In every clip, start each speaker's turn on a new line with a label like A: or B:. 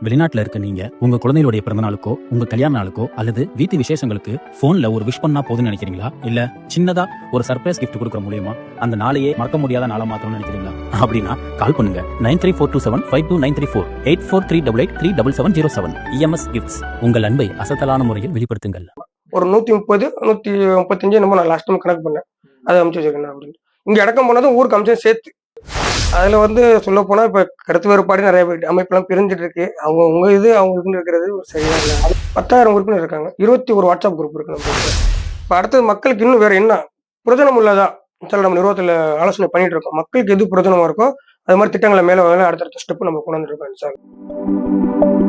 A: வெளிநாட்டுல இருக்க நீங்க உங்க குழந்தைகளுடைய பிறந்த நாளுக்கோ உங்க கல்யாண நாளுக்கோ அல்லது வீட்டு விசேஷங்களுக்கு போன்ல ஒரு விஷ் பண்ணா போதும்னு நினைக்கிறீங்களா? இல்ல சின்னதா ஒரு சர்ப்ரைஸ் கிஃப்ட் கொடுக்குற மூலியமா அந்த நாளையே மறக்க முடியாத நாளா மாத்தணும்னு நினைக்கிறீங்களா? அப்படின்னா கால் பண்ணுங்க. Nine three four two seven five two nine three four eight four three double eight three double seven zero seven EMS gifts உங்கள் அன்பை அசத்தலான முறையில் வெளிப்படுத்துங்கள்.
B: ஒரு நூத்தி முப்பது நூத்தி முப்பத்தஞ்சு நம்ம நான் லாஸ்ட் டைம் கணக்கு பண்ணேன். அதை அமைச்சு வச்சிருக்கேன் அப்படின்னு. இங்க இடக்கம் போனதும் ஊருக்கு அமைச்சு சேர்த்து அதில் வந்து சொல்லப்போனால் இப்போ கருத்து வேறுபாடு நிறைய பேர் அமைப்பெல்லாம் பிரிஞ்சுட்டு இருக்கு அவங்க உங்க இது அவங்களுக்குன்னு இருக்கிறது சரியா இல்லை. பத்தாயிரம் உறுப்பினர் இருக்காங்க. இருபத்தி ஒரு வாட்ஸ்அப் குரூப் இருக்கு நம்ம இப்போ அடுத்தது மக்களுக்கு இன்னும் வேற என்ன? பிரயோஜனம் உள்ளதா? சில நம்ம நிறுவனத்தில் ஆலோசனை பண்ணிட்டு இருக்கோம். மக்களுக்கு எது பிரயோஜனமா இருக்கோ அது மாதிரி திட்டங்களை மேலே அடுத்தடுத்த ஸ்டெப் நம்ம கொண்டு வந்துருக்கோம் sir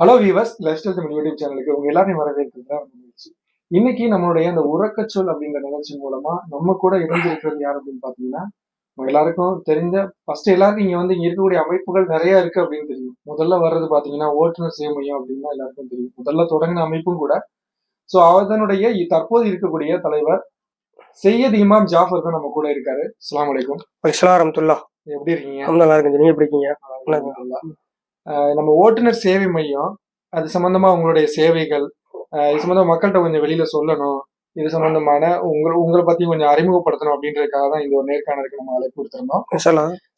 C: hello viewers lifestyle Tamil YouTube சேனலுக்கு உங்க எல்லாரையும் வரவேற்கிறது தான் நிகழ்ச்சி இன்னைக்கு நம்மளுடைய அந்த உறக்கச்சொல் அப்படிங்கிற நிகழ்ச்சி மூலமா நம்ம கூட இணைஞ்சிருக்கிறது யார் அப்படின்னு பாத்தீங்கன்னா எல்லாருக்கும் தெரிஞ்ச ஃபர்ஸ்ட் எல்லாருக்கும் இங்க வந்து இங்க இருக்கக்கூடிய அமைப்புகள் நிறைய இருக்கு அப்படின்னு தெரியும். முதல்ல வர்றது பாத்தீங்கன்னா ஓட்டுநர் சேவை மையம் அப்படின்னு எல்லாருக்கும் தெரியும். முதல்ல தொடங்கின அமைப்பும் கூட. ஸோ அதனுடைய தற்போது இருக்கக்கூடிய தலைவர் செய்யத் இமாம் ஜாஃபர் தான் நம்ம கூட இருக்காரு.
B: இஸ்லாம் ரஹமத்துல்லா
C: எப்படி இருக்கீங்க?
B: நல்லா இருக்கு நீங்க எப்படி இருக்கீங்க?
C: நம்ம ஓட்டுநர் சேவை மையம் அது சம்பந்தமா உங்களுடைய சேவைகள் இது சம்பந்தமா மக்கள்கிட்ட கொஞ்சம் வெளியில சொல்லணும். இது சம்பந்தமான உங்களை உங்களை பத்தி கொஞ்சம் அறிமுகப்படுத்தணும் அப்படின்றதுக்காக தான் இந்த ஒரு நேர்காணலுக்கு நம்ம அழைப்பு கொடுத்திருந்தோம்.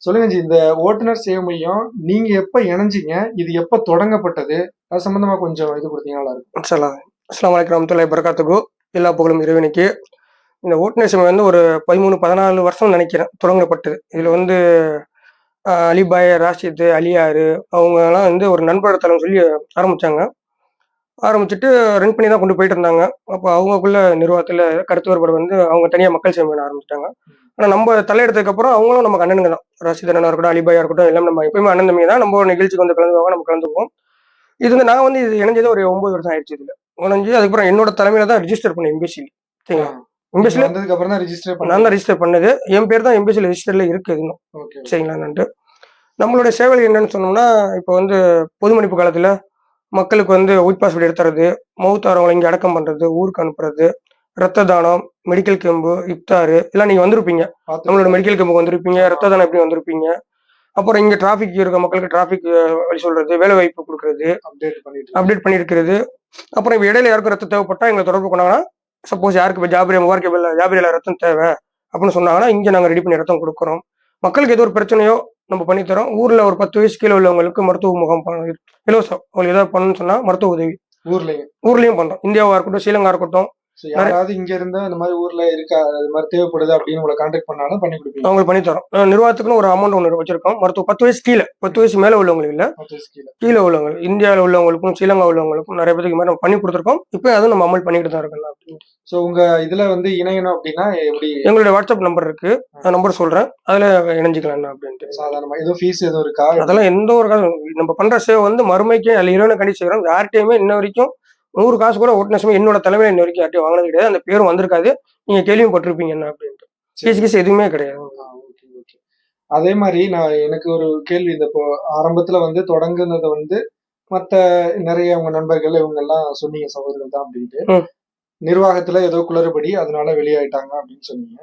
C: சொல்லுங்க ஜி இந்த ஓட்டுநர் சேவை மையம் நீங்க எப்ப இணைஞ்சீங்க இது எப்ப தொடங்கப்பட்டது அது சம்பந்தமா கொஞ்சம் இது கொடுத்தீங்கன்னா நல்லா இருக்கும்.
B: இன்ஷால்லா அஸ்லாம் வலைக்கம் ரஹமத்துல்லாஹி பரகாத்துக்கு எல்லா புகழும் இறைவனுக்கு. இந்த ஓட்டுநர் சமயம் வந்து ஒரு பதிமூணு பதினாலு வருஷம் நினைக்கிறேன் தொடங்கப்பட்டது. இதுல வந்து அலிபாய் ராஷித் அலியாரு அவங்கெல்லாம் வந்து ஒரு நண்பர் சொல்லி ஆரம்பித்தாங்க ஆரம்பிச்சுட்டு ரன் பண்ணி தான் கொண்டு போயிட்டு இருந்தாங்க. அப்போ அவங்களுக்குள்ள நிர்வாகத்தில் கருத்து வேறுபாடு வந்து அவங்க தனியாக மக்கள் சேவை ஆரம்பிச்சிட்டாங்க. ஆனால் நம்ம தலையெடுத்ததுக்கப்புறம் அவங்களும் நமக்கு அண்ணனுங்க தான். ராஷித் அண்ணனாக இருக்கட்டும் அலிபாயாக இருக்கட்டும் எல்லாம் நம்ம எப்பயுமே அண்ணன் தம்பி தான். நம்ம ஒரு நிகழ்ச்சிக்கு வந்து கலந்துவாங்க நம்ம கலந்துக்குவோம். இது வந்து நான் வந்து இது இணைஞ்சது ஒரு ஒம்பது வருஷம் ஆயிடுச்சு இதில். இணைஞ்சு அதுக்கப்புறம் என்னோட தலைமையில தான் ரிஜிஸ்டர் பண்ணேன் எம்பிசியில் சரிங்களா? எம்பிசியில்
C: வந்ததுக்கு அப்புறம் தான் ரிஜிஸ்டர்
B: நான்
C: பண்ண
B: தான் ரிஜிஸ்டர் பண்ணது. என் பேர் தான் எம்பிசியில் ரிஜிஸ்டர்ல இருக்கு இன்னும். சரிங்களான்ட்டு நம்மளுடைய சேவைகள் என்னன்னு சொன்னோம்னா இப்போ வந்து பொது மன்னிப்பு காலத்துல மக்களுக்கு வந்து ஒயிட் பாஸ்போர்ட் எடுத்துறது மௌத்தாரவங்களை இங்கே அடக்கம் பண்றது ஊருக்கு அனுப்புறது ரத்த தானம் மெடிக்கல் கேம்பு இப்தாரு எல்லாம் நீங்க வந்திருப்பீங்க. நம்மளோட மெடிக்கல் கேம்புக்கு வந்திருப்பீங்க ரத்த தானம் எப்படி வந்திருப்பீங்க? அப்புறம் இங்க டிராஃபிக் இருக்க மக்களுக்கு டிராஃபிக் வழி சொல்றது வேலை வாய்ப்பு கொடுக்கறது
C: அப்டேட் பண்ணிட்டு.
B: அப்டேட் பண்ணியிருக்கிறது அப்புறம் இப்போ இடையில யாருக்கும் ரத்தம் தேவைப்பட்டா எங்களை தொடர்பு கொண்டாங்கன்னா சப்போஸ் யாருக்கு இப்போ ஜாபிரியா முபார்க்கபில் ஜாபிரியில் ரத்தம் தேவை அப்படின்னு சொன்னாங்கன்னா இங்கே நாங்கள் ரெடி பண்ணி ரத்தம் கொடுக்குறோம். மக்களுக்கு எது ஒரு பிரச்சனையோ நம்ம பண்ணி தரோம் ஊர்ல ஒரு பத்து வயசு கீழே உள்ளவங்களுக்கு மருத்துவ முகாம் இலவசம். அவங்களுக்கு ஏதாவது பண்ணணும்னு சொன்னா மருத்துவ உதவி.
C: ஊர்லயும்.
B: ஊர்லயும் பண்றோம். இந்தியாவா இருக்கட்டும் ஸ்ரீலங்கா இருக்கட்டும்
C: யாராவது இங்க இருந்து இந்த மாதிரி ஊர்ல இருக்கா அது மாதிரி தேவைப்படுது அப்படின்னு உங்களை கான்டாக்ட் பண்ணாலும் பண்ணி கொடுப்பீங்க.
B: அவங்களுக்கு பண்ணி தரோம். நிர்வாகத்துக்குன்னு ஒரு அமௌண்ட் ஒன்று வச்சிருக்கோம். மருத்துவ பத்து வயசு கீழே பத்து வயசு மேல உள்ளவங்களுக்கு இல்ல.
C: கீழே.
B: கீழே உள்ளவங்க இந்தியாவில் உள்ளவங்களுக்கும் ஸ்ரீலங்கா உள்ளவங்களுக்கும் நிறைய பேருக்கு மாதிரி நம்ம பண்ணி கொடுத்துருக்கோம். இப்போ அதுவும் நம்ம அமல் பண்ணிட்டு தான் இருக்கோம். அப்படின்னு
C: சோ உங்க இதுல வந்து இணையணும் அப்படின்னா எப்படி?
B: எங்களுடைய வாட்ஸ்அப் நம்பர் இருக்கு. அந்த நம்பர் சொல்றேன். அதுல இணைஞ்சிக்கலாம் அப்படின்ட்டு.
C: சாதாரணமா. ஏதோ ஃபீஸ் எதுவும் இருக்கா?
B: அதெல்லாம் எந்த ஒரு நம்ம பண்ற சேவை வந்து மறுமைக்கு அதில் இறைவனை கண்டி செய்கிறோம் யார்கிட்டயுமே இன்ன வரைக்கும் நூறு காசு கூட ஓட்டுநர் என்னோட தலைமையில இன்ன வரைக்கும் யார்ட்டையும் வாங்கினது கிடையாது. அந்த பேரும் வந்திருக்காது. நீங்க கேள்வியும் பட்டிருப்பீங்க என்ன அப்படின்ட்டு. கேஸ் கேஸ் எதுவுமே கிடையாது.
C: அதே மாதிரி நான் எனக்கு ஒரு கேள்வி. இந்த இப்போ ஆரம்பத்துல வந்து தொடங்குனதை வந்து மத்த நிறைய உங்க நண்பர்கள் இவங்க எல்லாம் சொன்னீங்க சகோதரர்கள் தான் அப்படின்ட்டு. நிர்வாகத்துல ஏதோ குளறுபடி அதனால வெளியாயிட்டாங்க அப்படின்னு சொன்னீங்க.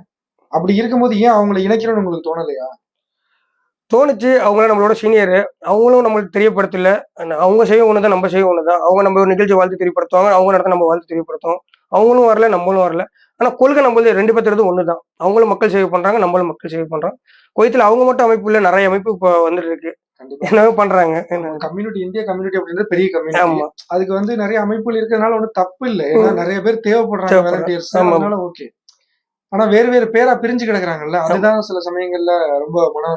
C: அப்படி இருக்கும்போது ஏன் அவங்களை இணைக்கணும்னு உங்களுக்கு தோணலையா?
B: தோணுச்சு அவங்களும் நம்மளோட சீனியர் அவங்களும் நம்மளுக்கு தெரியப்படுத்தல. அவங்க செய்ய ஒன்று தான் நம்ம செய்ய ஒன்று தான் அவங்க நம்ம ஒரு நிகழ்ச்சி வாழ்த்து தெரியப்படுத்துவாங்க அவங்க நடத்த நம்ம வாழ்த்து தெரியப்படுத்துவோம். அவங்களும் வரல நம்மளும் வரல. ஆனா கொள்கை நம்மளது ரெண்டு பேர்த்துறது ஒன்று தான் அவங்களும் மக்கள் சேவை பண்றாங்க நம்மளும் மக்கள் சேவை பண்றோம். கோயத்தில் அவங்க மட்டும் அமைப்பு இல்லை நிறைய அமைப்பு இப்போ வந்துட்டு இருக்கு. என்னவே பண்றாங்க.
C: கம்யூனிட்டி இந்திய கம்யூனிட்டி அப்படின்றது பெரிய கம்யூனிட்டி
B: ஆமா.
C: அதுக்கு வந்து நிறைய அமைப்புகள் இருக்கிறதுனால ஒன்றும் தப்பு இல்லை. நிறைய பேர் தேவைப்படுறாங்க ஓகே ஆனா வேறு வேறு பேரா பிரிஞ்சு கிடக்குறாங்கல்ல. அதுதான் சில சமயங்கள்ல ரொம்ப மன.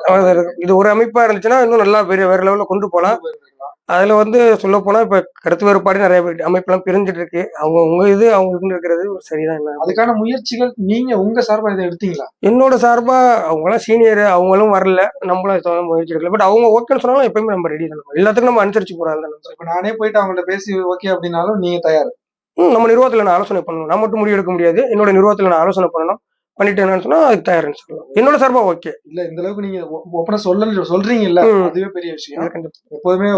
B: இது ஒரு அமைப்பா இருந்துச்சுன்னா இன்னும் நல்லா பெரிய வேற லெவல்ல கொண்டு போகலாம் அதுல வந்து சொல்ல போனா இப்ப கருத்து வேறுபாடு நிறைய அமைப்பெல்லாம் பிரிஞ்சுட்டு இருக்கு. அவங்க உங்க இது அவங்களுக்குன்னு இருக்கிறது சரிதான். என்ன?
C: அதுக்கான முயற்சிகள் நீங்க உங்க சார்பா இதை எடுத்தீங்களா?
B: என்னோட சார்பா அவங்களாம் சீனியர் அவங்களும் வரல. நம்மளும் முயற்சி எடுக்கல பட் அவங்க ஓகேன்னு சொன்னாலும் எப்பயுமே நம்ம ரெடி தான். எல்லாத்துக்கும் நம்ம அனுசரிச்சு போறாங்க
C: இப்ப நானே போயிட்டு அவங்கள்ட்ட பேசி ஓகே அப்படின்னாலும் நீங்க தயார்.
B: நம்ம நிர்வாகத்துல நான் ஆலோசனை பண்ணணும். நான் மட்டும் முடிவு எடுக்க முடியாது. என்னோட நிர்வாகத்துல நான் ஆலோசனை பண்ணணும். பண்ணிட்டு என்னன்னு சொன்னா அதுக்கு தயாருன்னு சொல்லலாம். என்னோட சார்பா ஓகே.
C: இல்ல இந்த அளவுக்கு நீங்க ஒப்பன சொல்ல சொல்றீங்கல்ல
B: ம்.
C: அதுவே பெரிய விஷயம். எப்போதுமே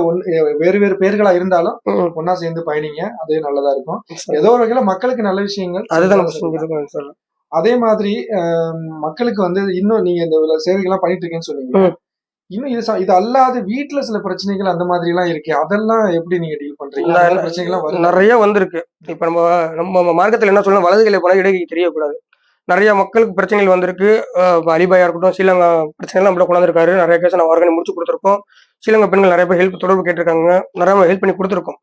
C: வேறு வேறு பேர்களா இருந்தாலும் ஒன்னா சேர்ந்து பயணிங்க. அதுவே நல்லதா இருக்கும். ஏதோ ஒரு வகையில மக்களுக்கு நல்ல விஷயங்கள்
B: அதுதான் நம்ம
C: அதே மாதிரி மக்களுக்கு வந்து இன்னும் நீங்க இந்த சேவைகள்லாம் பண்ணிட்டு இருக்கேன்னு சொன்னீங்க. இன்னும் இது இது அல்லாத வீட்டுல சில பிரச்சனைகள் அந்த மாதிரி எல்லாம் இருக்கு. அதெல்லாம் எப்படி நீங்க டீல் பண்றீங்க? வருது?
B: நிறைய வந்திருக்கு. இப்ப நம்ம நம்ம மார்க்கத்துல என்ன சொல்லணும்? வலதுகளை போனா இடகை தெரியக்கூடாது. நிறைய மக்களுக்கு பிரச்சனைகள் வந்திருக்கு. அலிபாயா இருக்கட்டும் ஸ்ரீலங்கா பிரச்சனைலாம் நம்மள கொண்டாந்துருக்காரு. நிறைய கேஸ் நம்ம ஆர்கனை முடிச்சு கொடுத்துருக்கோம். ஸ்ரீலங்கா பெண்கள் நிறைய பேர் ஹெல்ப் தொடர்பு கேட்டிருக்காங்க. நிறைய ஹெல்ப் பண்ணி கொடுத்துருக்கோம்.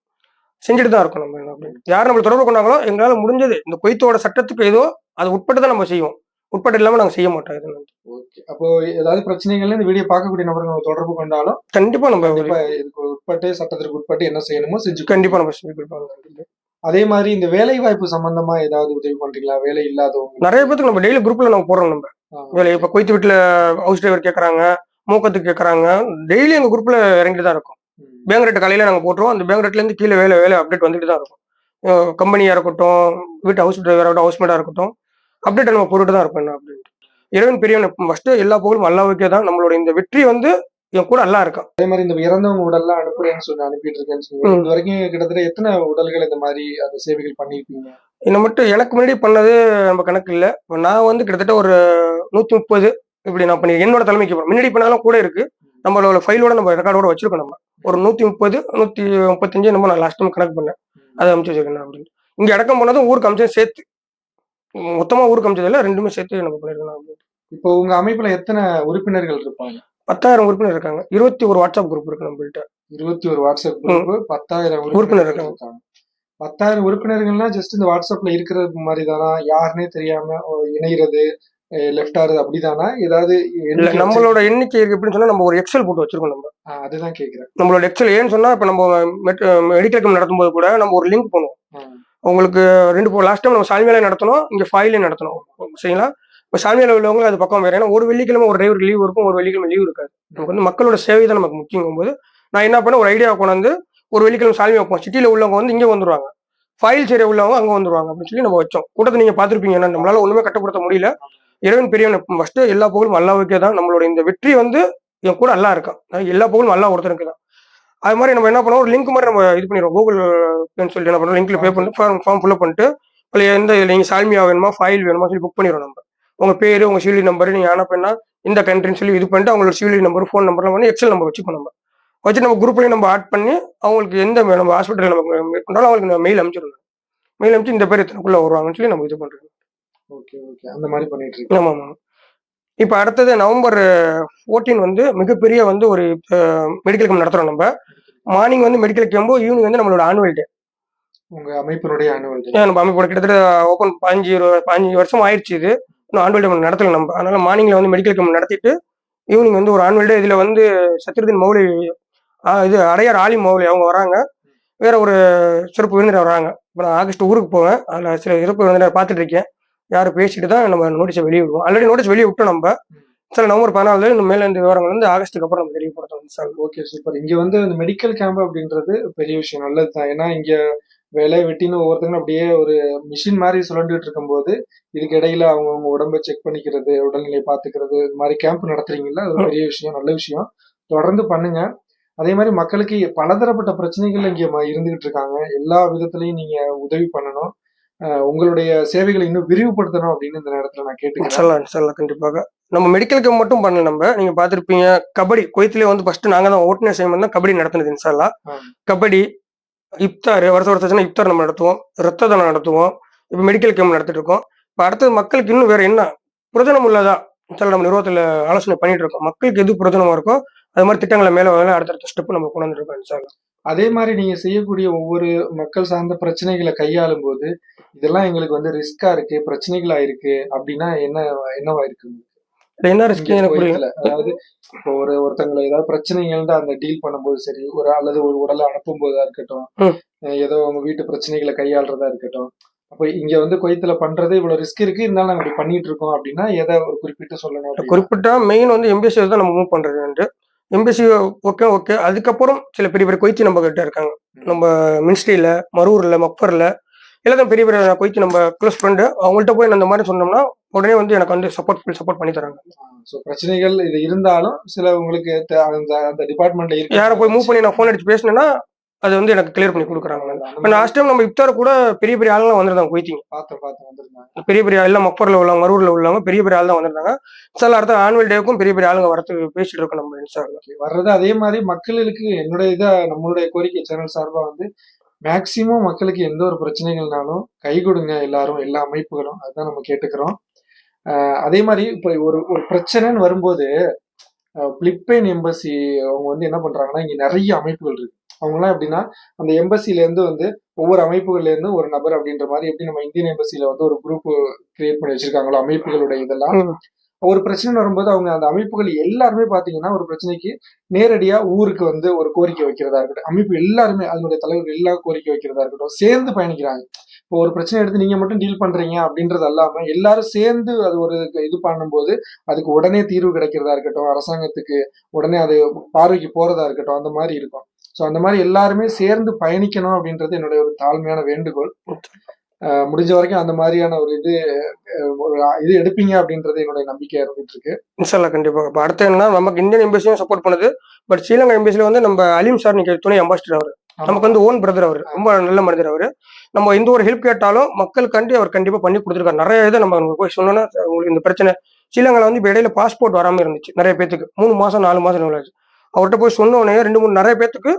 B: செஞ்சுட்டு தான் இருக்கோம் நம்ம அப்படின்னு. யார் நம்மள தொடர்பு கொண்டாங்களோ எங்களால முடிஞ்சது. இந்த கொய்த்தோட சட்டத்துக்கு ஏதோ அது உட்பட்டு தான் நம்ம செய்வோம். உட்பட்டு இல்லாம நாங்க செய்ய மாட்டோம் இது வந்து.
C: ஓகே. அப்போ ஏதாவது பிரச்சனைகள்ல இந்த வீடியோ பார்க்கக்கூடிய நபர்கள் தொடர்பு கொண்டாலும்
B: கண்டிப்பா நம்ம
C: இதுக்கு உட்பட்டு சட்டத்திற்கு உட்பட்டு என்ன செய்யணுமோ செஞ்சு
B: கண்டிப்பா நம்ம செஞ்சு கொடுப்பாங்க
C: அதே மாதிரி இந்த வேலை வாய்ப்பு சம்பந்தமா ஏதாவது உதவி பண்றீங்களா? வேலை இல்லாதவங்க.
B: நிறைய பேருக்கு நம்ம டெய்லி குரூப்ல நம்ம போடுறோம் நம்ம. வேலை இப்ப கொய்த்து வீட்டுல ஹவுஸ் டிரைவர் கேக்குறாங்க மூக்கத்துக்கு கேக்குறாங்க. டெய்லி எங்க குரூப்ல இறங்கிட்டு தான் இருக்கும். பேங்க் ரேட் காலையில நாங்க போட்டுருவோம். அந்த பேங்க் ரேட்ல இருந்து கீழே வேலை வேலை அப்டேட் வந்துட்டு தான் இருக்கும். கம்பெனியா இருக்கட்டும் வீட்டு ஹவுஸ் டிரைவரா இருக்கட்டும் ஹவுஸ் மேடா இருக்கட்டும். அப்டேட் நம்ம போட்டுட்டு தான் என்ன அப்படின்ட்டு இறைவன் பெரியவன் ஃபர்ஸ்ட் எல்லா புகழும் அல்லாவுக்கே தான். நம்மளோட இந்த வெற்றி வந்து என் கூட அல்லா இருக்கான்.
C: அதே மாதிரி இந்த இறந்தவங்க உடல்லாம் அனுப்புறேன்னு சொல்லி அனுப்பிட்டு இருக்கேன்னு
B: ம்.
C: இது வரைக்கும் கிட்டத்தட்ட எத்தனை உடல்கள் இந்த மாதிரி அந்த சேவைகள் பண்ணிருப்பீங்க
B: என்ன மட்டும் எனக்கு முன்னாடி பண்ணது நம்ம கணக்கு இல்ல. நான் வந்து கிட்டத்தட்ட ஒரு நூத்தி முப்பது இப்படி நான் பண்ணி என்னோட தலைமைக்கு அப்புறம். முன்னாடி பண்ணாலும் கூட இருக்கு. நம்மளோட ஃபைலோட நம்ம ரெக்கார்டோட வச்சிருக்கோம் நம்ம. ஒரு நூத்தி முப்பது நூத்தி முப்பத்தஞ்சு நம்ம நான் லாஸ்ட் டைம் கணக்கு பண்ணேன். அதை அமைச்சு வச்சிருக்கேன் அப்படின்னு. இங்க அடக்கம் பண்ணதும் ஊருக்கு அமைச்சது சேர்த்து. மொத்தமா ஊருக்கு அமைச்சது இல்ல ரெண்டுமே சேர்த்து நம்ம அப்படின்னு.
C: இப்போ உங்க அமைப்புல எத்தனை உறுப்பினர்கள் இருப்பாங்க?
B: பத்தாயிரம் உறுப்பினர் இருக்காங்க. இருபத்தி ஒரு வாட்ஸ்அப் குரூப் இருக்கு நம்மள்ட்ட.
C: இருபத்தி ஒரு வாட்ஸ்அப் குரூப் பத்தாயிரம்
B: உறுப்பினர் இருக்காங்க.
C: பத்தாயிரம் உறுப்பினர்கள்னா ஜஸ்ட் இந்த வாட்ஸ்அப்ல இருக்கிறது மாதிரி தானா யாருன்னே தெரியாம ஓ, இணையிறது லெஃப்ட் ஆறுது அப்படிதானா? ஏதாவது
B: நம்மளோட எண்ணிக்கை இருக்கு எப்படின்னு சொன்னா நம்ம ஒரு எக்ஸல் போட்டு வச்சிருக்கோம் நம்ம.
C: அதுதான் கேக்குறேன்.
B: நம்மளோட எக்ஸல் ஏன்னு சொன்னா இப்ப நம்ம மெடிக்கல் கேம்ப் நடத்தும்போது கூட நம்ம ஒரு லிங்க் பண்ணுவோம் உங்களுக்கு ரெண்டு லாஸ்ட் டைம் நம்ம சாமியாலே நடத்தணும் இங்கே ஃபாயிலே நடத்தணும். சரிங்களா? இப்போ சால்மியால உள்ளவங்க அது பக்கம் வேறு. ஏன்னா ஒரு வெள்ளிக்கிழமை ஒரு டிரைவர் லீவ் இருக்கும் ஒரு வெள்ளிக்கிழமை லீவ் இருக்காது. நமக்கு வந்து மக்களோட சேவை தான் நமக்கு முக்கியங்கும்போது நான் என்ன பண்ணேன் ஒரு ஐடியா கொண்டாந்து ஒரு வெள்ளிக்கிழமை சாமி வைப்போம். சிட்டியில் உள்ளவங்க வந்து இங்கே வந்துருவாங்க. ஃபைல் சேர உள்ளவங்க அங்கே வந்துருவாங்க அப்படின்னு சொல்லி நம்ம வச்சோம். கூட்டத்தை நீங்கள் பார்த்துருப்பீங்க ஏன்னா நம்மளால ஒன்றுமே கட்டுப்படுத்த முடியல. இறைவன் பெரியவன் ஃபஸ்ட்டு எல்லா புகழும் அல்லாவுக்கே தான். நம்மளோட இந்த வெற்றி வந்து என் கூட அல்லா இருக்கான். எல்லா புகழும் அல்லா ஒருத்தருக்கு தான். அது மாதிரி நம்ம என்ன பண்ணுவோம்? ஒரு லிங்க் மாதிரி நம்ம இது பண்ணிடுவோம். கூகுள் சொல்லிட்டு என்ன பண்ணுவோம்? லிங்க்ல பே பண்ணிட்டு ஃபார்ம் ஃபார்ம் ஃபில்அப் பண்ணிட்டு அதில் எந்த நீங்க சால்மியா வேணுமா? ஃபைல் வேணுமா? சொல்லி புக் பண்ணிடுவோம் நம்ம. உங்க பேரு உங்க சிவிலி நம்பர் நீங்க அனுப்பினா இந்த கண்ட்ரின்னு சொல்லி இது பண்ணிட்டு அவங்களோட சிவிலி நம்பர் ஃபோன் நம்பர்லாம் பண்ணி எக்ஸல் நம்பர் வச்சுக்கணும் நம்ம. வச்சு நம்ம குரூப்லயும் நம்ம ஆட் பண்ணி அவங்களுக்கு எந்த நம்ம ஹாஸ்பிட்டல் நம்ம மீட் பண்ணாலும் அவங்களுக்கு மெயில் அனுப்பிச்சிடணும் மெயில் அனுப்பிச்சு இந்த பேர் இத்தனைக்குள்ள வருவாங்கன்னு சொல்லி நம்ம இது பண்றோம்
C: ஓகே ஓகே அந்த மாதிரி பண்ணிட்டு இருக்கேன்
B: ஆமா ஆமா. இப்போ அடுத்தது நவம்பர் ஃபோர்டீன் வந்து மிகப்பெரிய வந்து ஒரு மெடிக்கல் கேம்ப் நடத்துறோம் நம்ம. மார்னிங் வந்து மெடிக்கல் கேம்போ ஈவினிங் வந்து நம்மளோட ஆனுவல் டே
C: உங்க அமைப்பினுடைய அனுவல்
B: ஏன் நம்ம அமைப்போட கிட்டத்தட்ட ஓப்பன் பதினஞ்சு இரு- பதினஞ்சு வருஷம் ஆயிடுச்சு இது. இன்னும் ஆனுவல் டே நடத்தல நம்ம. அதனால மார்னிங்ல வந்து மெடிக்கல் கேம்ப் நடத்திட்டு ஈவினிங் வந்து ஒரு ஆனுவல் டே இதுல வந்து சத்ருதீன் மௌலி இது அடையார் ஆலி மௌலி அவங்க வராங்க. வேற ஒரு சிறப்பு விருந்தினர் வராங்க. இப்போ நான் ஆகஸ்ட் ஊருக்கு போவேன். அதில் சில சிறப்பு விருந்தினர் பார்த்துட்டு இருக்கேன். யாரும் பேசிட்டு தான் நம்ம நோட்டீஸை வெளியே விடுவோம். ஆல்ரெடி நோட்டீஸ் வெளியே விட்டோம் நம்ம. சார் நவம்பர் பதினாலு இந்த மேல இந்த விவரங்கள் வந்து ஆகஸ்ட்டுக்கு அப்புறம் நம்ம தெரியப்படுத்தோம் சார்
C: ஓகே சூப்பர் இங்க வந்து அந்த மெடிக்கல் கேம்ப் அப்படின்றது பெரிய விஷயம் நல்லது தான். ஏன்னா இங்க வேலை வெட்டின்னு ஒவ்வொருத்தங்களும் அப்படியே ஒரு மிஷின் மாதிரி சுழண்டுட்டு இருக்கும்போது இதுக்கு இடையில அவங்கவுங்க உடம்பை செக் பண்ணிக்கிறது உடல்நிலையை பாத்துக்கிறது இது மாதிரி கேம்ப் நடத்துறீங்கல்ல அது பெரிய விஷயம் நல்ல விஷயம். தொடர்ந்து பண்ணுங்க. அதே மாதிரி மக்களுக்கு பலதரப்பட்ட பிரச்சனைகள் இங்க ம- இருந்துகிட்டு இருக்காங்க. எல்லா விதத்திலையும் நீங்க உதவி பண்ணணும். உங்களுடைய சேவைகளை இன்னும் விரிவுபடுத்தணும் அப்படின்னு இந்த நேரத்துல நான் கேட்டுக்கிறேன்.
B: சொல்லலாம் சொல்லலாம் கண்டிப்பாக. நம்ம மெடிக்கல் கேம்ப் மட்டும் பண்ணல நம்ம. நீங்க பார்த்திருப்பீங்க கபடி. குவைத்திலே வந்து ஃபர்ஸ்ட் நாங்க தான் ஓட்டுநர் செய்யும் தான் கபடி நடத்தினது இன்ஷால்லா
C: ஆ.
B: கபடி இப்தார் வருஷம் வருஷம் இப்தார் நம்ம நடத்துவோம் ரத்த தானம் நடத்துவோம். இப்போ மெடிக்கல் கேம்ப் நடத்திட்டு இருக்கோம் இப்போ அடுத்தது மக்களுக்கு இன்னும் வேற என்ன? பிரயோஜனம் உள்ளதா? சில நம்ம நிறுவனத்தில் ஆலோசனை பண்ணிட்டு இருக்கோம் மக்களுக்கு எது பிரயோஜனமா இருக்கோ அது மாதிரி திட்டங்களை மேல அடுத்தடுத்த ஸ்டெப் நம்ம கொண்டு வந்துருக்கோம் இன்ஷால்லா
C: அதே மாதிரி நீங்க செய்யக்கூடிய ஒவ்வொரு மக்கள் சார்ந்த பிரச்சனைகளை கையாளும் போது இதெல்லாம் எங்களுக்கு வந்து ரிஸ்கா இருக்கு பிரச்சனைகளா இருக்கு அப்படின்னா என்ன என்னவா இருக்கு
B: என்ன ரிஸ்க்?
C: அதாவது இப்போ ஒரு ஒருத்தங்களை ஏதாவது பிரச்சனைகள்னு அந்த டீல் பண்ணும்போது சரி ஒரு அல்லது ஒரு உடலை அனுப்பும் போதா இருக்கட்டும் ஏதோ உங்க வீட்டு பிரச்சனைகளை கையாளுறதா இருக்கட்டும் அப்போ இங்க வந்து குவைத்துல பண்றது இவ்வளவு ரிஸ்க் இருக்கு இருந்தாலும் நாங்க இப்படி பண்ணிட்டு இருக்கோம் அப்படின்னா எதை ஒரு குறிப்பிட்டு சொல்லணும்?
B: குறிப்பிட்டா மெயின் வந்து எம்பிசி தான் நம்ம மூவ் பண்றது எம்பிசி ஓகே ஓகே அதுக்கப்புறம் சில பெரிய பெரிய கொய்த்தி நம்ம கிட்ட இருக்காங்க நம்ம மினிஸ்ட்ரியில மரூர்ல மப்பர்ல எல்லாத்தையும் பெரிய பெரிய கொய்த்தி நம்ம க்ளோஸ் ஃப்ரெண்டு அவங்கள்ட்ட போய் நான் இந்த மாதிரி சொன்னோம்னா உடனே வந்து எனக்கு வந்து சப்போர்ட் ஃபுல் சப்போர்ட் பண்ணி தராங்க.
C: ஸோ பிரச்சனைகள் இது இருந்தாலும் சில உங்களுக்கு அந்த அந்த டிபார்ட்மெண்ட்ல
B: யாரை போய் மூவ் பண்ணி நான் ஃபோன் அடிச்சு பேசினேன்னா அது வந்து எனக்கு கிளியர் பண்ணி கொடுக்குறாங்க. இப்போ லாஸ்ட் டைம் நம்ம இப்தார் கூட பெரிய பெரிய ஆளுங்களாம் வந்திருந்தாங்க குவைத்திங்க
C: பார்த்தேன் பார்த்தேன் வந்திருந்தாங்க.
B: பெரிய பெரிய எல்லாம் மப்பரில் உள்ளவங்க மரூரில் உள்ளவங்க பெரிய பெரிய ஆள் தான் வந்திருந்தாங்க சார் அடுத்த ஆனுவல் டேவுக்கும் பெரிய பெரிய ஆளுங்க வரத்துக்கு பேசிட்டு இருக்கோம் நம்ம இன்ஸ்டா
C: Okay. வர்றது அதே மாதிரி மக்களுக்கு என்னுடைய இதை நம்மளுடைய கோரிக்கை சேனல் சார்பா வந்து மேக்சிமம் மக்களுக்கு எந்த ஒரு பிரச்சனைகள்னாலும் கை கொடுங்க எல்லாரும் எல்லா அமைப்புகளும். அதுதான் நம்ம கேட்டுக்கிறோம். அதே மாதிரி இப்போ ஒரு ஒரு பிரச்சனைன்னு வரும்போது பிலிப்பைன் எம்பசி அவங்க வந்து என்ன பண்றாங்கன்னா இங்க நிறைய அமைப்புகள் இருக்கு. அவங்கலாம் எப்படின்னா அந்த எம்பசில இருந்து வந்து ஒவ்வொரு அமைப்புகள்ல இருந்து ஒரு நபர் அப்படின்ற மாதிரி எப்படி நம்ம இந்தியன் எம்பசில வந்து ஒரு குரூப் கிரியேட் பண்ணி வச்சிருக்காங்களோ அமைப்புகளுடைய இதெல்லாம். ஒரு பிரச்சனை வரும்போது அவங்க அந்த அமைப்புகள் எல்லாருமே பாத்தீங்கன்னா ஒரு பிரச்சனைக்கு நேரடியா ஊருக்கு வந்து ஒரு கோரிக்கை வைக்கிறதா இருக்கட்டும் அமைப்பு எல்லாருமே அதனுடைய தலைவர்கள் எல்லா கோரிக்கை வைக்கிறதா இருக்கட்டும் சேர்ந்து பயணிக்கிறாங்க. இப்போ ஒரு பிரச்சனை எடுத்து நீங்க மட்டும் டீல் பண்றீங்க அப்படின்றது அல்லாம எல்லாரும் சேர்ந்து அது ஒரு இது பண்ணும்போது அதுக்கு உடனே தீர்வு கிடைக்கிறதா இருக்கட்டும் அரசாங்கத்துக்கு உடனே அது பார்வைக்கு போறதா இருக்கட்டும் அந்த மாதிரி இருக்கும். ஸோ அந்த மாதிரி எல்லாருமே சேர்ந்து பயணிக்கணும் அப்படின்றது என்னுடைய ஒரு தாழ்மையான வேண்டுகோள். முடிஞ்ச வரைக்கும் அந்த மாதிரியான ஒரு இது இது எடுப்பீங்க அப்படின்றது என்னுடைய நம்பிக்கையா இருந்துட்டு இருக்கு.
B: இன்ஷால்லா கண்டிப்பாக இப்போ அடுத்து என்னன்னா நமக்கு இந்தியன் எம்பசியும் சப்போர்ட் பண்ணுது. பட் ஸ்ரீலங்கா எம்பசியில் வந்து நம்ம அலீம் சார் நீங்க துணை அம்பாசிடர் அவர். நமக்கு வந்து ஓன் பிரதர் அவர். ரொம்ப நல்ல மனிதர் அவர். நம்ம எந்த ஒரு ஹெல்ப் கேட்டாலும் மக்களுக்காண்டி அவர் கண்டிப்பாக பண்ணி கொடுத்துருக்காரு. நிறைய இதை நம்ம போய் சொன்னோன்னா உங்களுக்கு இந்த பிரச்சனை. ஸ்ரீலங்காவில் வந்து இப்போ இடையில பாஸ்போர்ட் வராமல் இருந்துச்சு. நிறைய பேத்துக்கு. மூணு மாசம் நாலு மாசம் ஆச்சு அவர்கிட்ட போய் சொன்ன உடனே ரெண்டு மூணு நிறைய பேத்துக்கு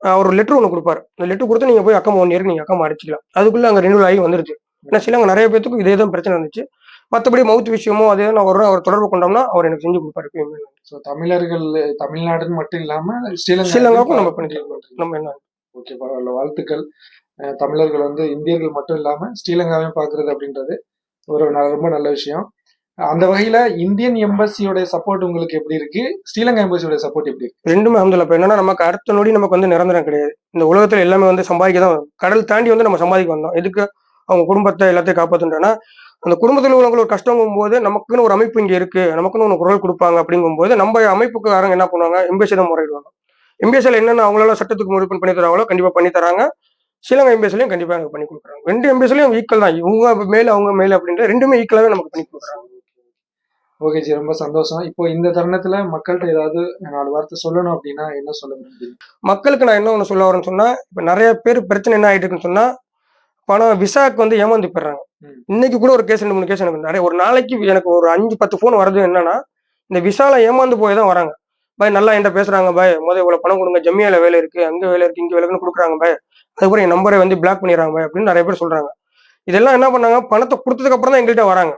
B: அவர் லெட்டர் ஒன்று கொடுப்பாரு. அந்த லெட்டர் கொடுத்து நீங்க போய் அக்கம் ஒன் இயருக்கு நீங்க அக்கம் அடிச்சிக்கலாம் அதுக்குள்ள அங்கே ரெனியூல் ஆகி வந்துருச்சு. ஏன்னா ஸ்ரீலங்கா நிறைய பேத்துக்கு இதே தான் பிரச்சனை இருந்துச்சு. மற்றபடி மவுத் விஷயமோ அதே நான் அவர் தொடர்பு கொண்டோம்னா அவர் எனக்கு செஞ்சு கொடுப்பாரு.
C: ஸோ தமிழர்கள் தமிழ்நாடுன்னு மட்டும் இல்லாம ஸ்ரீலங்கா
B: ஸ்ரீலங்காவுக்கும் நம்ம பண்ணிக்கலாம். நம்ம என்ன?
C: ஓகே பரவாயில்ல. வாழ்த்துக்கள். தமிழர்கள் வந்து இந்தியர்கள் மட்டும் இல்லாம ஸ்ரீலங்காவையும் பாக்குறது அப்படின்றது ஒரு ரொம்ப நல்ல விஷயம். அந்த வகையில இந்தியன் எம்பசியோட சப்போர்ட் உங்களுக்கு எப்படி இருக்கு? ஸ்ரீலங்கா எம்பசியோட சப்போர்ட் எப்படி இருக்கு?
B: ரெண்டுமே அஹமதுல்லா இப்போ என்னன்னா நமக்கு அடுத்த நொடி நமக்கு வந்து நிரந்தரம் கிடையாது. இந்த உலகத்துல எல்லாமே வந்து சம்பாதிக்க தான் கடல் தாண்டி வந்து நம்ம சம்பாதிக்க வந்தோம். எதுக்கு அவங்க குடும்பத்தை எல்லாத்தையும் காப்பாத்துன்றனா அந்த குடும்பத்தில் உள்ளவங்க ஒரு கஷ்டங்கும் போது நமக்குன்னு ஒரு அமைப்பு இங்கே இருக்கு. நமக்குன்னு ஒரு குரல் கொடுப்பாங்க அப்படிங்கும்போது நம்ம அமைப்புக்காரங்க என்ன பண்ணுவாங்க? எம்பேசி தான் முறையிடுவாங்க. எம்பேசியில் என்னென்ன அவங்களால சட்டத்துக்கு முறை பண்ணி தராங்களோ கண்டிப்பா பண்ணி தராங்க. ஸ்ரீலங்கா எம்பேசிலையும் கண்டிப்பா எனக்கு பண்ணி கொடுக்குறாங்க. ரெண்டு எம்பேசிலையும் ஈக்குவல் தான். இவங்க மேல அவங்க மேல அப்படின்ற ரெண்டுமே ஈக்குவலாவே நமக்கு பண்ணி கொடுக்குறாங்க.
C: ஓகே ஜி ரொம்ப சந்தோஷம். இப்போ இந்த தருணத்துல மக்கள்கிட்ட ஏதாவது நாலு வார்த்தை சொல்லணும் அப்படின்னா என்ன சொல்ல விரும்புறீங்க?
B: மக்களுக்கு நான் என்ன ஒன்று சொல்ல வரேன்னு சொன்னா இப்போ நிறைய பேர் பிரச்சனை என்ன ஆயிட்டு இருக்குன்னு சொன்னா பணம் விசாக்கு வந்து ஏமாந்து போயிடுறாங்க. இன்னைக்கு கூட ஒரு கேஸ் ரெண்டு மூணு கேஸ் எனக்கு நிறைய ஒரு நாளைக்கு எனக்கு ஒரு அஞ்சு பத்து ஃபோன் வருது என்னன்னா இந்த விசால ஏமாந்து போய் தான் வராங்க. பாய் நல்லா என்கிட்ட பேசுறாங்க பாய். முதல் இவ்வளவு பணம் கொடுங்க ஜம்மியால வேலை இருக்கு அங்க வேலை இருக்கு இங்க வேலைன்னு கொடுக்குறாங்க பாய். அதுக்கப்புறம் என் நம்பரை வந்து பிளாக் பண்ணிடுறாங்க பாய் அப்படின்னு நிறைய பேர் சொல்றாங்க. இதெல்லாம் என்ன பண்ணாங்க பணத்தை கொடுத்ததுக்கு அப்புறம் தான் எங்கள்கிட்ட வராங்க.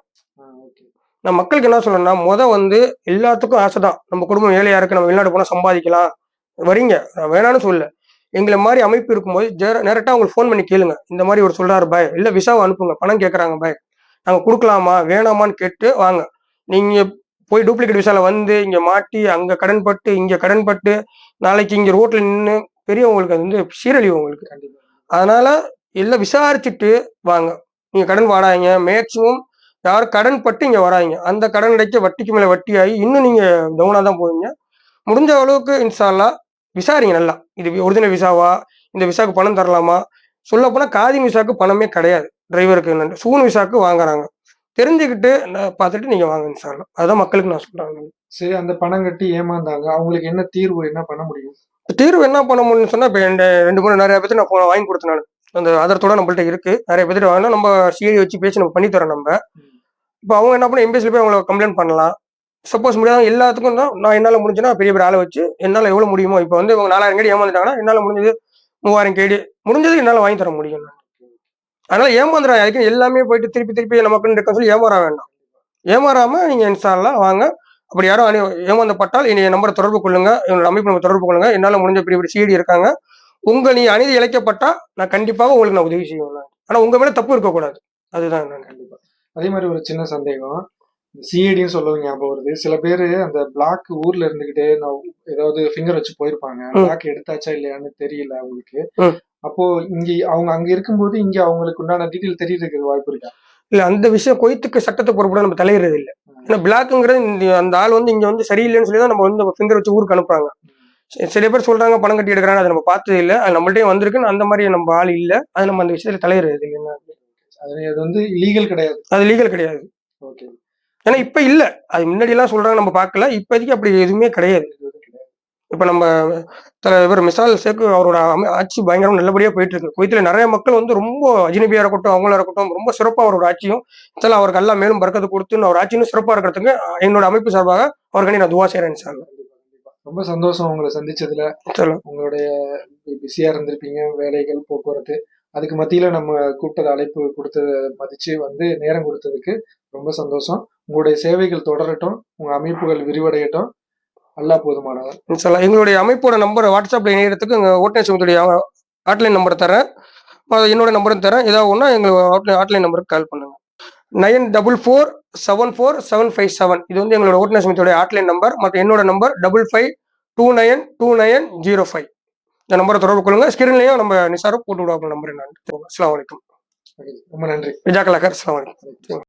B: நான் மக்களுக்கு என்ன சொல்லணும்னா முத வந்து எல்லாத்துக்கும் ஆசை தான். நம்ம குடும்பம் ஏழையா இருக்கு நம்ம வெளிநாடு போனா சம்பாதிக்கலாம். வரீங்க. நான் வேணான்னு சொல்லல. எங்களை மாதிரி அமைப்பு இருக்கும்போது டேரக்டா உங்களுக்கு ஃபோன் பண்ணி கேளுங்க. இந்த மாதிரி ஒரு சொல்றாரு பாய் இல்ல விசாவை அனுப்புங்க. பணம் கேட்கறாங்க பாய் நாங்க கொடுக்கலாமா? வேணாமான்னு கேட்டு வாங்க. நீங்க போய் டூப்ளிகேட் விசால வந்து இங்க மாட்டி அங்க கடன் பட்டு இங்க கடன் பட்டு நாளைக்கு இங்க ரோட்ல நின்று பெரியவங்களுக்கு அது வந்து சீரழிவு உங்களுக்கு. அதனால எல்லாம் விசாரிச்சுட்டு வாங்க. நீங்க கடன் வாடாதீங்க. மேக்சிமம் யார் கடன் பட்டு இங்க வராங்க. அந்த கடன் அடைக்க வட்டிக்கு மேல வட்டி ஆகி இன்னும் நீங்க டவுனா தான் போவீங்க. முடிஞ்ச அளவுக்கு இன்ஷால்லா விசாரிங்க நல்லா. இது ஒரிஜினல் விசாவா? இந்த விசாக்கு பணம் தரலாமா? சொல்ல போனா காதி விசாக்கு பணமே கிடையாது. டிரைவருக்கு சூன் விசாக்கு வாங்குறாங்க. தெரிஞ்சுக்கிட்டு பார்த்துட்டு நீங்க வாங்க இன்ஷால்லா. அதுதான் மக்களுக்கு நான் சொல்றேன்.
C: சரி அந்த பணம் கட்டி ஏமாந்தாங்க. அவங்களுக்கு என்ன தீர்வு என்ன பண்ண முடியும்?
B: தீர்வு என்ன பண்ண முடியும்னு சொன்னா இப்போ ரெண்டு மூணு நிறைய பேர்த்து நான் வாங்கி கொடுத்தேன் நான். அந்த ஆதாரத்தோட நம்மள்ட்ட இருக்கு. நிறைய பேர்த்து வாங்கினா நம்ம சிஐ வச்சு பேசி நம்ம பண்ணி தரோம் நம்ம இப்போ அவங்க என்ன பண்ண எம்பிஎஸ்ல போய் அவங்கள கம்ப்ளைண்ட் பண்ணலாம். சப்போஸ் முடியாத எல்லாத்துக்கும் தான் நான் என்னால் முடிஞ்சுன்னா பெரிய பெரிய ஆளை வச்சு என்னால் எவ்வளோ முடியுமோ இப்போ வந்து இவங்க நாலாயிரம் கேடி ஏமாந்துட்டாங்கன்னா என்னால் முடிஞ்சது மூவாயிரம் கேடி. முடிஞ்சது என்னால் வாங்கி தர முடியும் அதனால ஏமாந்துறாங்க அதுக்கு எல்லாமே போயிட்டு திருப்பி திருப்பி நமக்குன்னு இருக்க சொல்லி ஏமாற வேண்டாம். ஏமாறாம நீங்க இன்ஸ்டால்லாம் வாங்க. அப்படி யாரும் அணி ஏமாந்தப்பட்டால் என்னை நம்பரை தொடர்பு கொள்ளுங்க. என்னோட அமைப்பு நம்ம தொடர்பு கொள்ளுங்க. என்னால் முடிஞ்ச பெரிய பெரிய சிஐடி இருக்காங்க. உங்க நீ அநீதி இழைக்கப்பட்டா நான் கண்டிப்பாக உங்களுக்கு நான் உதவி செய்வேன் ஆனால் உங்கள் உங்க மேல தப்பு இருக்கக்கூடாது. அதுதான் நான்
C: கண்டிப்பாக அதே மாதிரி ஒரு சின்ன சந்தேகம். சிஐடின்னு சொல்லவும் ஞாபகம் வருது. சில பேர் அந்த பிளாக் ஊர்ல இருந்துகிட்டே நான் ஏதாவது ஃபிங்கர் வச்சு போயிருப்பாங்க. பிளாக் எடுத்தாச்சா இல்லையான்னு தெரியல அவங்களுக்கு. அப்போ இங்க அவங்க அங்க இருக்கும்போது இங்க அவங்களுக்கு உண்டான டீட்டெயில் தெரியறதுக்கு வாய்ப்பு இருக்கா?
B: இல்ல அந்த விஷயம் கொய்த்துக்கு சட்டத்தை பொறுப்பட நம்ம தலையிறது இல்ல. ஏன்னா பிளாக்குங்கிறது அந்த ஆள் வந்து இங்க வந்து சரியில்லைன்னு சொல்லி தான் நம்ம வந்து ஃபிங்கர் வச்சு ஊருக்கு அனுப்புறாங்க. சில பேர் சொல்றாங்க பணம் கட்டி எடுக்கிறாங்க அதை நம்ம பார்த்தது இல்ல. அது நம்மள்ட்டே வந்திருக்குன்னு அந்த மாதிரி நம்ம ஆள் இல்ல. அது நம்ம அந்த விஷயத்துல தலையிறது இல்லைன்னா
C: அது அது வந்து லீகல் கிடையாது.
B: அது லீகல் கிடையாது.
C: ஓகே
B: ஏன்னா இப்ப இல்ல. அது முன்னாடி எல்லாம் சொல்றாங்க நம்ம பார்க்கல. இப்போதைக்கு அப்படி எதுவுமே கிடையாது. இப்போ நம்ம தலைவர் மிசால் சேக்கு அவரோட ஆட்சி பயங்கரம் நல்லபடியாக போயிட்டு இருக்கு குவைத்தில் நிறைய மக்கள் வந்து ரொம்ப அஜினபியா இருக்கட்டும் அவங்களா இருக்கட்டும் ரொம்ப சிறப்பாக அவரோட ஆட்சியும் இதெல்லாம் அவருக்கு எல்லாம் மேலும் பறக்கத்து கொடுத்து அவர் ஆட்சி இன்னும் சிறப்பாக இருக்கிறதுக்கு என்னோட அமைப்பு சார்பாக அவர்களை நான் துவா செய்கிறேன் சார்.
C: ரொம்ப சந்தோஷம் உங்களை சந்திச்சதுல. உங்களுடைய பிஸியா இருந்திருப்பீங்க வேலைகள் போக்குவரத்து. அதுக்கு மத்தியில நம்ம கூப்பிட்டது அழைப்பு கொடுத்தத மதிச்சு வந்து நேரம் கொடுத்ததுக்கு ரொம்ப சந்தோஷம். உங்களுடைய சேவைகள் தொடரட்டும் உங்க அமைப்புகள் விரிவடையட்டும். நல்லா போதுமானவர்
B: இன்ஷால்லா எங்களுடைய அமைப்போட நம்பர் வாட்ஸ்அப்ல இணையத்துக்கு எங்கள் ஓட்டுநர் சங்கத்துடைய ஹாட்லைன் நம்பரை தரேன். என்னோட நம்பரும் தரேன். ஏதாவது ஒன்றா எங்கள் ஹாட்லைன் ஹாட்லைன் நம்பருக்கு கால் பண்ணுங்க. Nine double four seven four seven five seven இது வந்து எங்களோட ஓட்டுநர் சங்கத்துடைய ஹாட்லைன் நம்பர் மற்ற என்னோட number double five two nine two nine zero five இந்த நம்பரை தொடர்பு கொள்ளுங்க. ஸ்கிரீன்லையும் நம்ம நிசாரம் போட்டு விடுவாங்க நம்பர் என்னன்னு அஸ்லாம் வலைக்கம்
C: ரொம்ப நன்றி.
B: விஜாக்கலாக்கர் அஸ்லாம் வலைக்கம்